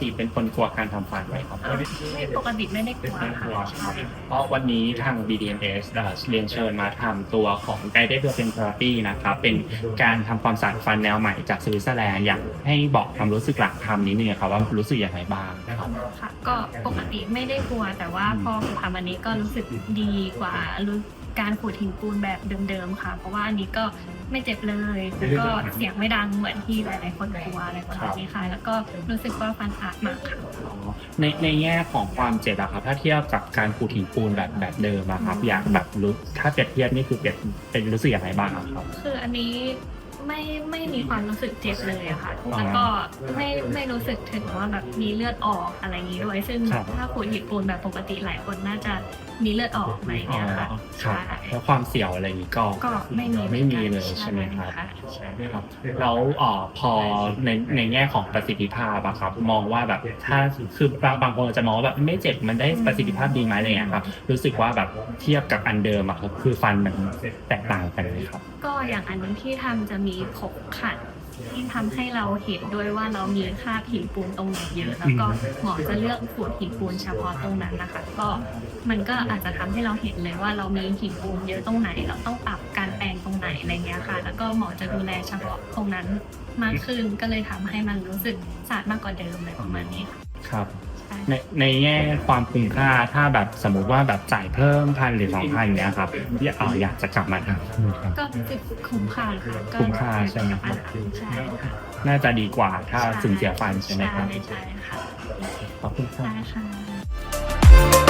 ติเป็นคนกลัวการทำฟันไหมครับเอ่อไม่ปกติไม่ได้กลัวไม่กค่ะลัวใช่ เพราะวันนี้ทาง BDMS เอ่อเรียนเชิญมาทำตัวของ Guided Oral Therapy นะครับ เป็นการทำความสะอาดฟันแนวใหม่จากสวิตเซอร์แลนด์อยากให้บอกความรู้สึกหลังทำนิดนึงครับว่ารู้สึกยังไงบ้างนะครับ ค่ะก็ปกติไม่ได้กลัวแต่ว่าพอทำอันนี้ก็รู้สึกดีกว่ารู้ การขูดหินปูนแบบเดิมๆค่ะ เพราะว่าอันนี้ก็ไม่เจ็บเลยแล้วก็เสียงไม่ดังเหมือนที่หลายๆคนกลัวอะไรประมาณนี้ค่ะ แล้วก็รู้สึกว่าฟันสะอาดมากค่ะ ในในแง่ของความเจ็บอะครับถ้าเทียบกับการขูดหินปูนแบบแบบเดิมอะครับ อยากแบบรู้ถ้าเปรียบเทียบนี่คือเปรียบเป็นรู้สึกยังไงบ้างอะครับ คืออันนี้ ไม่ไม่มีความรู้สึกเจ็บเลยอะค่ะอ๋อแล้วก็ไม่ไม่รู้สึกถึงว่าแบบมีเลือดออกอะไรอย่างนี้ด้วย ซึ่งครับถ้าขูดหินปูนแบบปกติหลายคนน่าจะมีเลือดออกอะไรอย่างอ๋อเงี้ยค่ะครับใช่แล้วความเสี่ยวอะไรนี้ก็ก็ไม่มีไม่มีเลยใช่ไหมครับะใช่ครับแล้วเอ่อพอในในแง่ของประสิทธิภาพอะครับ มองว่าแบบถ้าคือบางบางคนอาจจะมองว่าแบบไม่เจ็บมันได้ประสิทธิภาพดีไหมอะไรเงี้ยครับ รู้สึกว่าแบบเทียบกับอันเดิมอะครับคือฟันมันแตกต่างกันเลยครับ ก็อย่างอันนี้ที่ทำจะมีผกขัดที่ทำให้เราเห็นด้วยว่าเรามีค่าบหินปูนตรงไหนเยอะ แล้วก็หมอจะเลือกขูดหินปูนเฉพาะตรงนั้นนะคะ ก็มันก็อาจจะทำให้เราเห็นเลยว่าเรามีหินปูนเยอะตรงไหน เราต้องปรับการแปลงตรงไหนอะไรเงี้ยค่ะ แล้วก็หมอจะดูแลเฉพาะตรงนั้นมากขึ้นก็เลยทำให้มันรู้สึกสะอาดมากกว่าเดิมอะไรประมาณนี้ค่ะครับ ใช่ในในแง่ความคุ้มค่าถ้าแบบสมมุติว่าแบบจ่ายเพิ่มพันหรือสองพันเนี้ยครับอยากเอ่ออยากจะกลับมาทำก็รู้สึกคุ้มค่าค่ะก็คุ้มค่าใช่ไหมครับ ใช่ค่ะน่าจะดีกว่าถ้าสูญเสียฟันใช่ไหมครับใช่ใช่ค่ะขอบคุณครับได้ค่ะ